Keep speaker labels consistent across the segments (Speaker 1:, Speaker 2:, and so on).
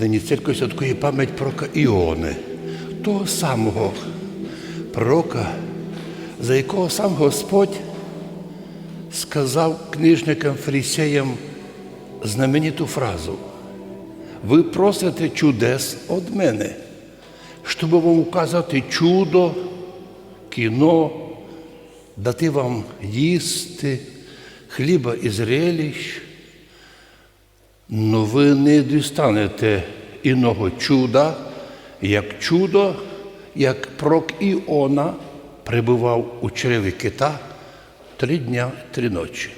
Speaker 1: Нині церква святкує пам'ять пророка Іони, того самого пророка, за якого сам Господь сказав книжникам фарисеям знамениту фразу. Ви просите чудес від мене, щоб вам указати чудо, кіно, дати вам їсти, хліба і зрелищ. Но ви не дістанете іного чуда, як чудо, як прок Іона прибував у чреві кита три дня, три ночі.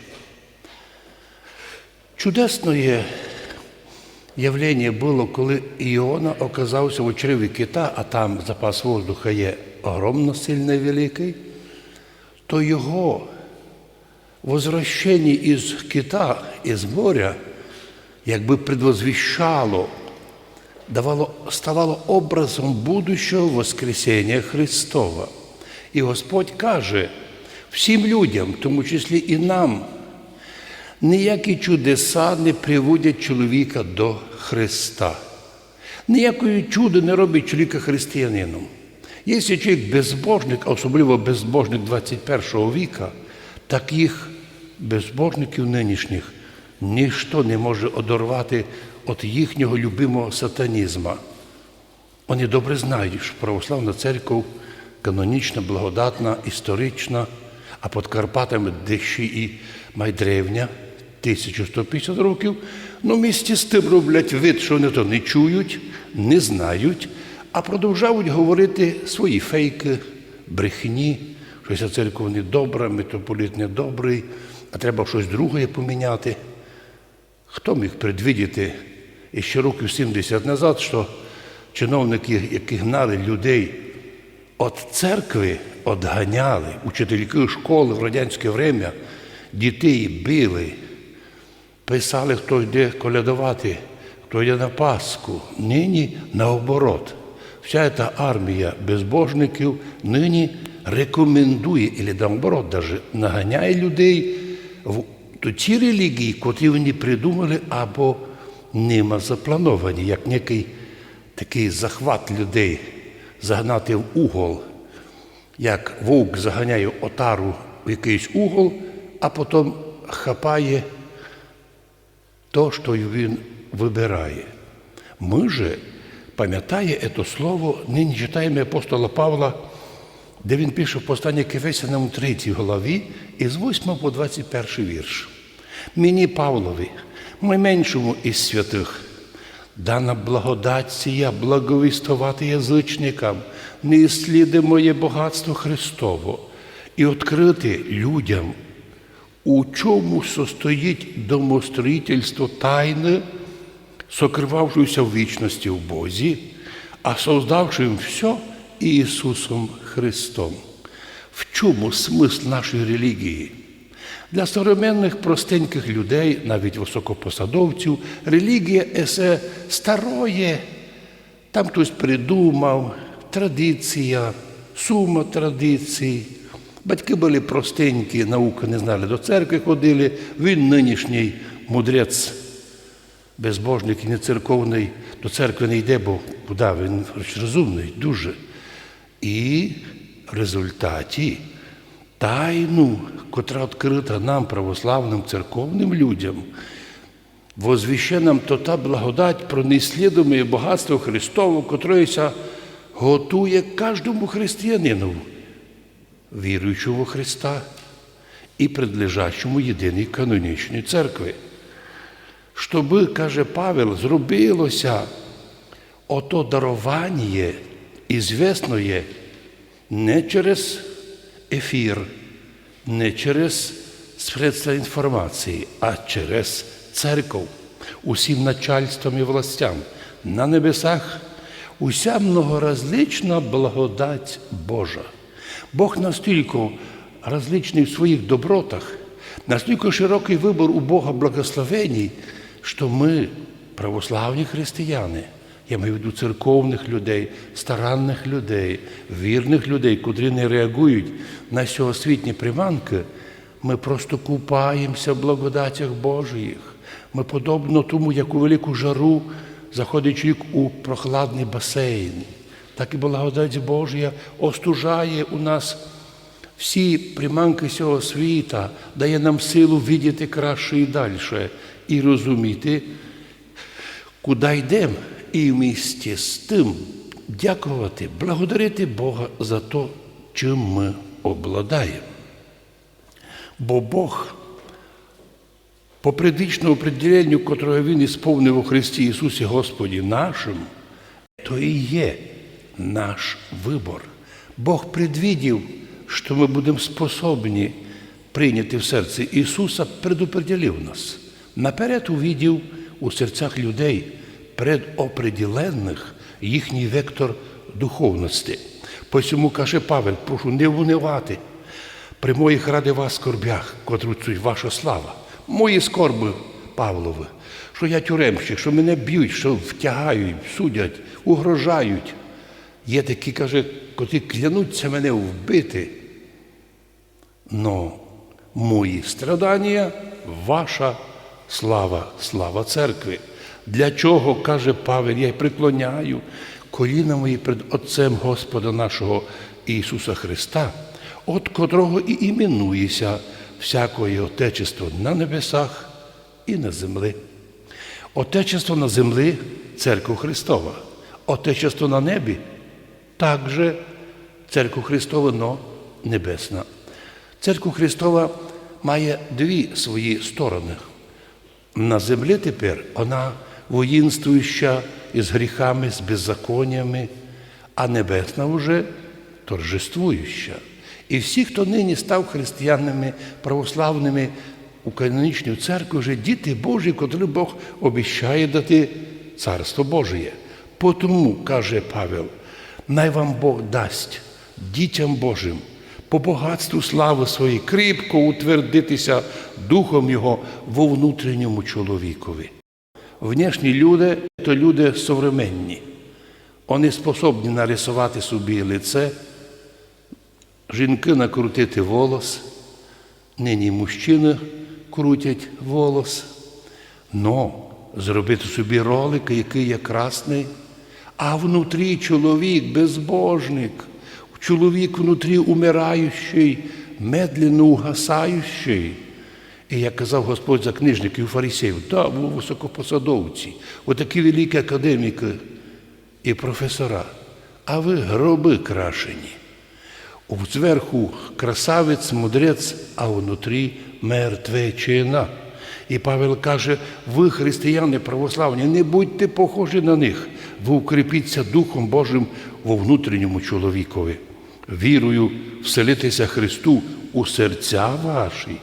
Speaker 1: Чудесне явлення було, коли Іона оказався у чреві кита, а там запас воздуха є огромно сильний великий, то його возвращення із кита, із моря, якби предвозвіщало, давало, ставало образом будущого Воскресення Христова. І Господь каже всім людям, в тому числі і нам, ніякі чудеса не приводять чоловіка до Христа. Ніякої чудо не робить чоловіка християнином. Якщо чоловік безбожник, особливо безбожник 21 віка, так їх безбожників нинішніх ніщо не може одорвати від їхнього любимого сатанізма. Вони добре знають, що православна церква канонічна, благодатна, історична, а під Карпатами дещо і майдревня, 1150 років. Ну, місті з тим роблять вид, що вони то не чують, не знають, а продовжують говорити свої фейки, брехні, що ця церква не добра, митрополіт не добрий, а треба щось друге поміняти. Хто міг предвидіти ще років 70 назад, що чиновники, які гнали людей від церкви, відганяли, учителі школи в радянське время, дітей били, писали, хто йде колядувати, хто йде на Пасху. Нині наоборот. Вся ця армія безбожників нині рекомендує, і наоборот, даже наганяє людей в то ті релігії, котрі вони придумали або ними заплановані, як некий такий захват людей загнати в угол, як вовк заганяє отару в якийсь угол, а потім хапає то, що він вибирає. Ми же, пам'ятає це слово, нині читаємо апостола Павла, де він пише в посланні к Ефесянам 3 главі із 8 по 21 вірш. Мені Павлові, найменшому із святих, дана благодать сія благовістувати язичникам, не сліди моє багатство Христово і відкрити людям, у чому состоїть домостроїтельство тайни, сокривавшоюся в вічності в Бозі, а создавшим все Ісусом Христом. В чому смисл нашої релігії? Для современних простеньких людей, навіть високопосадовців, релігія есе староє, там хтось придумав, традиція, сума традицій. Батьки були простенькі, науки не знали, до церкви ходили. Він нинішній мудрець, безбожник і не церковний, до церкви не йде, бо куди він розумний, дуже. І в результаті тайну, котра відкрита нам, православним церковним людям, возвіще нам то та благодать про неслідуме багатство Христове, котроється готує кожному християнину, віруючому в Христа і предлежащому єдиній канонічній церкві. Щоби, каже Павел, зробилося ото дарування ізвісне не через ефір, не через средства інформації, а через церкву, усім начальством і властям на небесах, уся многоразлична благодать Божа. Бог настільки различний в своїх добротах, настільки широкий вибор у Бога благословеній, що ми, православні християни, я маю в виду церковних людей, старанних людей, вірних людей, котрі не реагують на сьогосвітні приманки, ми просто купаємося в благодатях Божих. Ми подобно тому, як у велику жару заходить чоловік у прохладний басейн. Так і благодать Божія остужає у нас всі приманки цього світа, дає нам силу видіти краще і далі, і розуміти, куди йдемо, і в місті з тим дякувати, благодарити Бога за те, чим ми обладаємо. Бо Бог по предвічному определенню, котрого Він ісповнив у Христі Ісусі Господі нашим, то і є наш вибор. Бог предвидів, що ми будемо способні прийняти в серце Ісуса, предопределив нас. Наперед увидів у серцях людей предопределенних їхній вектор духовності. Посьому каже Павел, прошу не унивати при моїх ради вас скорбях, котру цуть ваша слава. Мої скорби, Павлове, що я тюремщик, що мене б'ють, що втягають, судять, угрожають. Є такі, каже, котрі клянуться мене вбити. Но мої страдання ваша слава, слава церкви. Для чого, каже Павел, я й приклоняю коліна мої перед Отцем Господа нашого Ісуса Христа, от котрого і іменується всякое Отечество на небесах і на землі. Отечество на землі церква Христова, Отечество на небі також церква Христова, но небесна. Церква Христова має дві свої сторони. На землі тепер вона воїнствуюча із гріхами, з беззаконнями, а небесна вже торжествуюча. І всі, хто нині став християнами православними у канонічній церкві, вже діти Божі, котрі Бог обіщає дати Царство Божє. Потому, каже Павел, най вам Бог дасть дітям Божим по багатству слави своєї кріпко утвердитися Духом Його во внутрішньому чоловікові. Внешні люди то люди современні. Вони способні нарисувати собі лице, жінки накрутити волос, нині мужчини крутять волос, но зробити собі ролик, який є красний, а внутрі чоловік безбожник, чоловік внутрі умираючий, медленно угасаючий. І як казав Господь за книжників фарисеїв, да, ви високопосадовці, отакі великі академіки і професора, а ви гроби крашені. Зверху красавець, мудрець, а внутрі мертвечина. І Павел каже, ви, християни православні, не будьте похожі на них, ви укріпіться Духом Божим во внутрішньому чоловікові, вірою вселитися Христу у серця ваші,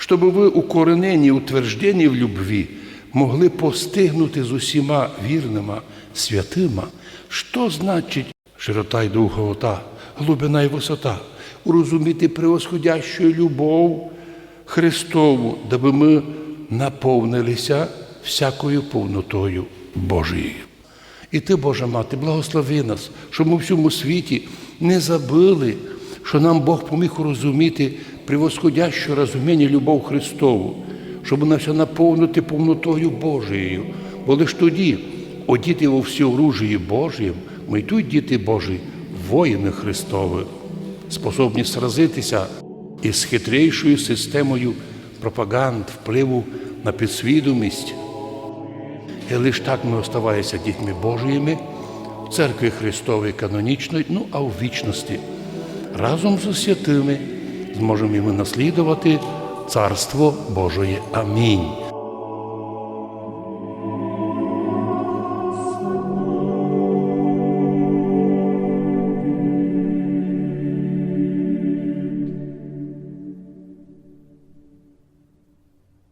Speaker 1: щоб ви укоренені, утверждені в любві, могли постигнути з усіма вірними, святима, що значить широта й довгота, глибина й висота, урозуміти превосходящу любов Христову, даби ми наповнилися всякою повнотою Божією. І ти, Божа Мати, благослови нас, щоб ми в всьому світі не забили, що нам Бог поміг розуміти превосходящу розуміння любов Христову, щоб нас наповнити повнотою Божією. Бо лиш тоді, одіти во всі оружії Божієм, ми йдуть, діти Божі, воїни Христові, способні сразитися із хитрейшою системою пропаганд, впливу на підсвідомість. І лише так ми оставаємося дітьми Божіїми в церкві Христової канонічної, ну а в вічності. Разом з святими зможемо ми наслідувати Царство Божої. Амінь.